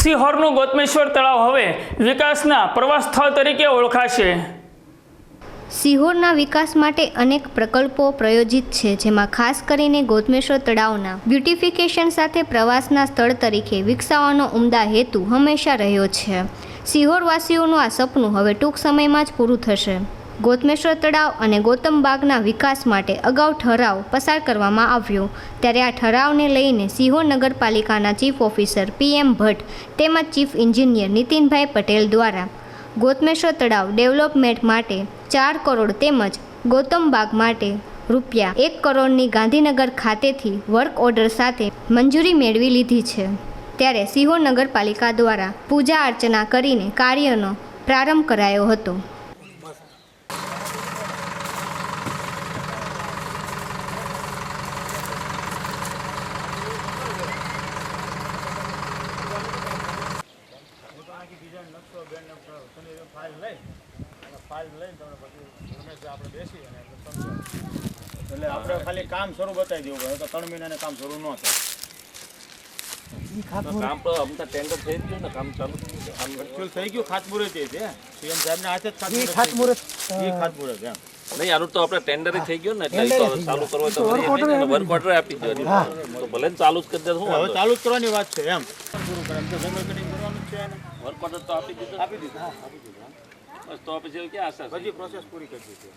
સિહોરનું ગોતમેશ્વર તળાવ હવે વિકાસના પ્રવાસ સ્થળ તરીકે ઓળખાશે. સિહોરના વિકાસ માટે અનેક પ્રકલ્પો પ્રયોજિત છે, જેમાં ખાસ કરીને ગોતમેશ્વર તળાવના બ્યુટિફિકેશન સાથે પ્રવાસના સ્થળ તરીકે વિકસાવવાનો ઉમદા હેતુ હંમેશા રહ્યો છે. સિહોરવાસીઓનું આ સપનું હવે ટૂંક સમયમાં જ પૂરું થશે. ગોતમેશ્વર તળાવ અને ગૌતમ બાગના વિકાસ માટે અગાઉ ઠરાવ પસાર કરવામાં આવ્યો. ત્યારે આ ઠરાવને લઈને સિંહો નગરપાલિકાના ચીફ ઓફિસર પીએમ ભટ્ટ તેમજ ચીફ એન્જિનિયર નીતિનભાઈ પટેલ દ્વારા ગોતમેશ્વર તળાવ ડેવલપમેન્ટ માટે ચાર કરોડ તેમજ ગૌતમ બાગ માટે રૂપિયા એક કરોડની ગાંધીનગર ખાતેથી વર્ક ઓર્ડર સાથે મંજૂરી મેળવી લીધી છે. ત્યારે સિંહો નગરપાલિકા દ્વારા પૂજા અર્ચના કરીને કાર્યનો પ્રારંભ કરાયો હતો. એટલે આપણે ખાલી કામ શરૂ બતાવી દેવું પડે. તો ત્રણ મહિનાને કામ શરૂ ન થાય. કામ તો આમ ટેન્ડર થઈ ગયું ને કામ ચાલુ આમ થઈ ગયું ખાતમુહૂર્ત એ છે. સીએમ સાહેબના હાથે જ ખાતમુહૂર્ત એ ખાતમુહૂર્ત એમ. નહીં આનું તો આપણે ટેન્ડર થઈ ગયું ને એટલે તો ચાલુ કરવા તો. વર્ક ઓર્ડર આપી દો તો ભલે ને ચાલુ જ કરી દે હું હવે ચાલુ જ કરવાની વાત છે એમ. શરૂ કરે એમ તો કટિંગ કરવાનું છે. વર્ક ઓર્ડર તો આપી દીધો. આપી દીધો આપી દીધો બસ તો પછી ક્યાં આશા બધી પ્રોસેસ પૂરી કરી દીધી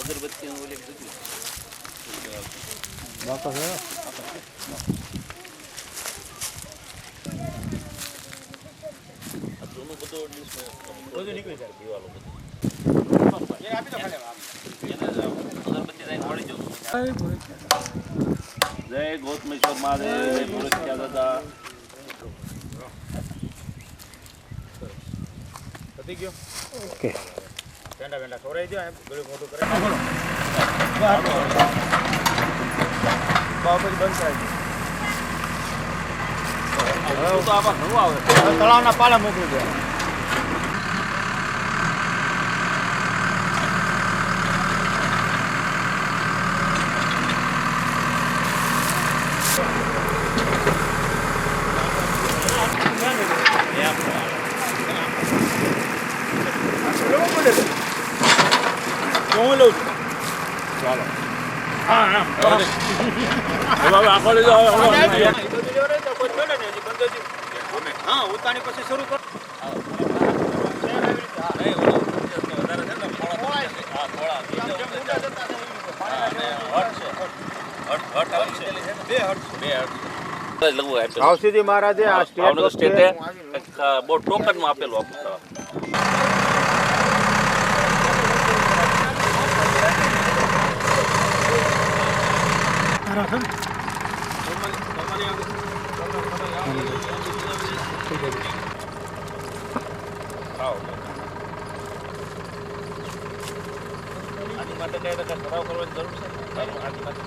અગરબત્તીનું ઓલી બધું. આ જૂનું બધું ordinance માં બધું નીકળી જાય દીવાલો બધું. આપી દો ખાલી જ. જય ગૌતમેશ્વર મહાદેવ જય પુરસ્કાર દાદા પતી ગયો ઓકે પેંડા પેંડા ખવડાવી દો એમ ગળું મોટું કરે બંધ તો આવે દો હવે તળાવના પાળા મોકલી દો હું લઉં છું ચાલો હા હા હવે આખો લીધો હવે હા, હવે બધું લેવડાવી દો, કોઈ છોડે નહીં, હજી બંધ હજી. હા ઉતાની પછી શરૂ કરો નહીં, ઓલો વધારે છે ને મોળા હા મોળા જેમ જેમ ઊંડા જતા થાય એવી રીતે પાણી અને હટ છે હટ હટ આવી લીધેલી છે ને બે હટ બે હટ લઘુ આપેલું મહારાજે આ સ્ટેટ બહુ ટોકનમાં આપેલું આપણું. તળાવ. આની માટે કઈ રીતે ઠરાવ કરવાની જરૂર છે આની- આની માટે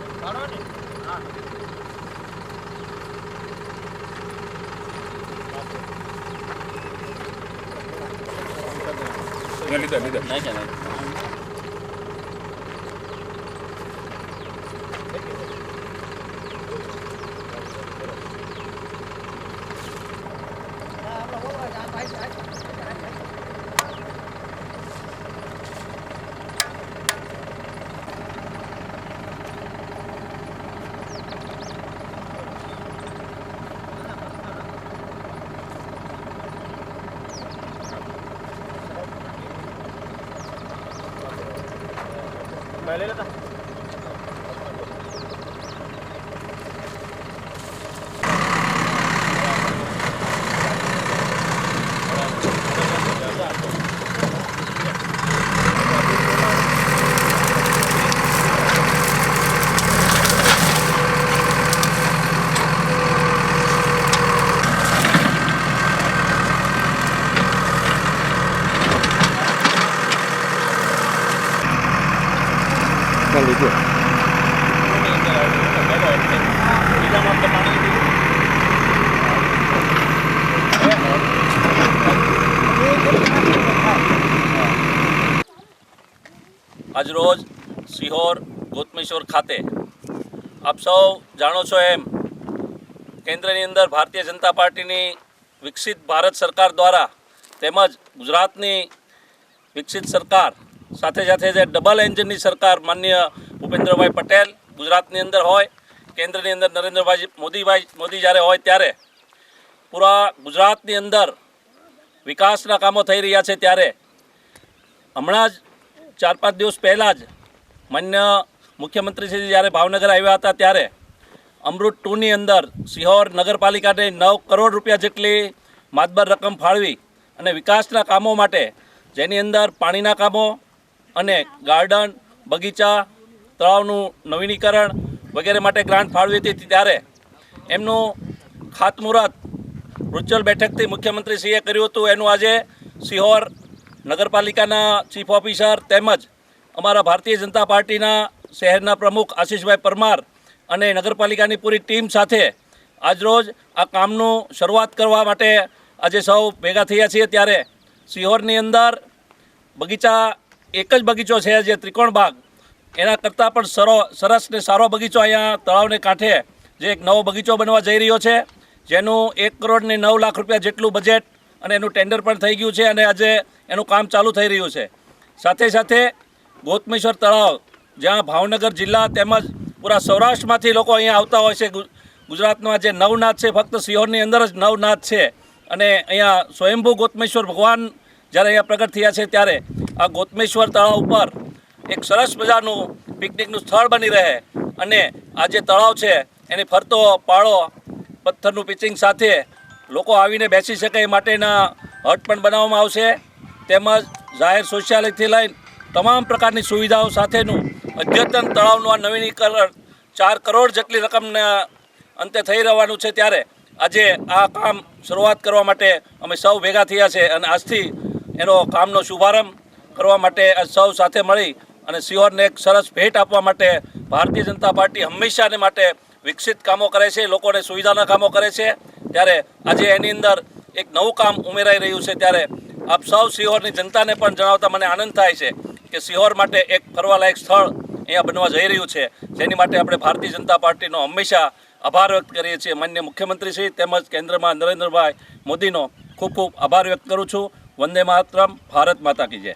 નહીં કે નહીં લઈ આજ આજરોજ સિહોર ગોતમેશ્વર ખાતે આપ સૌ જાણો છો એમ કેન્દ્રની અંદર ભારતીય જનતા પાર્ટીની વિકસિત ભારત સરકાર દ્વારા તેમજ ગુજરાતની વિકસિત સરકાર સાથે સાથે જે ડબલ એન્જિનની સરકાર માન્ય ભૂપેન્દ્રભાઈ પટેલ ગુજરાતની અંદર હોય, કેન્દ્રની અંદર નરેન્દ્રભાઈ મોદીભાઈ, મોદી જ્યારે હોય ત્યારે પૂરા ગુજરાતની અંદર વિકાસના કામો થઈ રહ્યા છે ત્યારે. હમણાં જ ચાર પાંચ દિવસ પહેલાં જ માન્ય મુખ્યમંત્રીશ્રી જ્યારે ભાવનગર આવ્યા હતા ત્યારે અમૃત ટુની અંદર સિહોર નગરપાલિકાને નવ કરોડ રૂપિયા જેટલી માતબર રકમ ફાળવી અને વિકાસના કામો માટે જેની અંદર પાણીના કામો અને ગાર્ડન, બગીચા તળાવનું નવીનીકરણ વગેરે માટે ગ્રાન્ટ ફાળવી હતી ત્યારે. એમનું ખાતમુહૂર્ત રૂચલ બેઠકથી મુખ્યમંત્રીશ્રીએ કર્યું હતું. એનું આજે સિહોર નગરપાલિકાના ચીફ ઓફિસર તેમજ અમારા ભારતીય જનતા પાર્ટીના શહેરના પ્રમુખ આશીષભાઈ પરમાર અને નગરપાલિકાની પૂરી ટીમ સાથે આજરોજ આ કામનું શરૂઆત કરવા માટે આજે સૌ ભેગા થયા છીએ. ત્યારે સિહોરની અંદર બગીચા એક જ બગીચો છે જે ત્રિકોણ બાગ એના કરતાં પણ સરો, સરસ ને સારો બગીચો અહીંયા તળાવને કાંઠે જે એક નવો બગીચો બનવા જઈ રહ્યો છે, જેનું એક કરોડ ને નવ લાખ રૂપિયા જેટલું બજેટ અને એનું ટેન્ડર પણ થઈ ગયું છે અને આજે એનું કામ ચાલુ થઈ રહ્યું છે. સાથે સાથે ગોતમેશ્વર તળાવ, જ્યાં ભાવનગર જિલ્લા તેમજ પૂરા સૌરાષ્ટ્રમાંથી લોકો અહીંયા આવતા હોય છે ગુજરાતમાં જે નવનાથ છે, ફક્ત સિહોરની અંદર જ નવનાથ છે અને અહીંયા સ્વયંભૂ ગોતમેશ્વર ભગવાન જ્યારે અહીંયા પ્રગટ થયા છે ત્યારે આ ગોતમેશ્વર તળાવ ઉપર એક સરસ મજાનું પિકનિકનું સ્થળ બની રહે. અને આ જે તળાવ છે, એની ફરતો, પાળો, પથ્થરનું પિચિંગ સાથે લોકો આવીને બેસી શકે એ માટેના હટ પણ બનાવવામાં આવશે. તેમજ જાહેર શૌચાલયથી લઈને તમામ પ્રકારની સુવિધાઓ સાથેનું અદ્યતન તળાવનું આ નવીનીકરણ ચાર કરોડ જેટલી રકમના અંતે થઈ રહેવાનું છે ત્યારે આજે આ કામ શરૂઆત કરવા માટે અમે સૌ ભેગા થયા છે અને આજથી એનો કામનો શુભારંભ કરવા માટે સૌ સાથે મળી અને સિહોરને એક સરસ ભેટ આપવા માટે ભારતીય જનતા પાર્ટી હંમેશાને માટે વિકસિત કામો કરે છે, લોકોને સુવિધાના કામો કરે છે. ત્યારે આજે એની અંદર એક નવું કામ ઉમેરાઈ રહ્યું છે, ત્યારે આપ સૌ સિહોરની જનતાને પણ જણાવતા મને આનંદ થાય છે કે સિહોર માટે એક ફરવાલાયક સ્થળ અહીંયા બનવા જઈ રહ્યું છે. જેની માટે આપણે ભારતીય જનતા પાર્ટીનો હંમેશા આભાર વ્યક્ત કરીએ છીએ. માન્ય મુખ્યમંત્રી શ્રી તેમજ કેન્દ્રમાં નરેન્દ્રભાઈ મોદીનો ખૂબ ખૂબ આભાર વ્યક્ત કરું છું. વંદે માતરમ, ભારત માતા કી જય.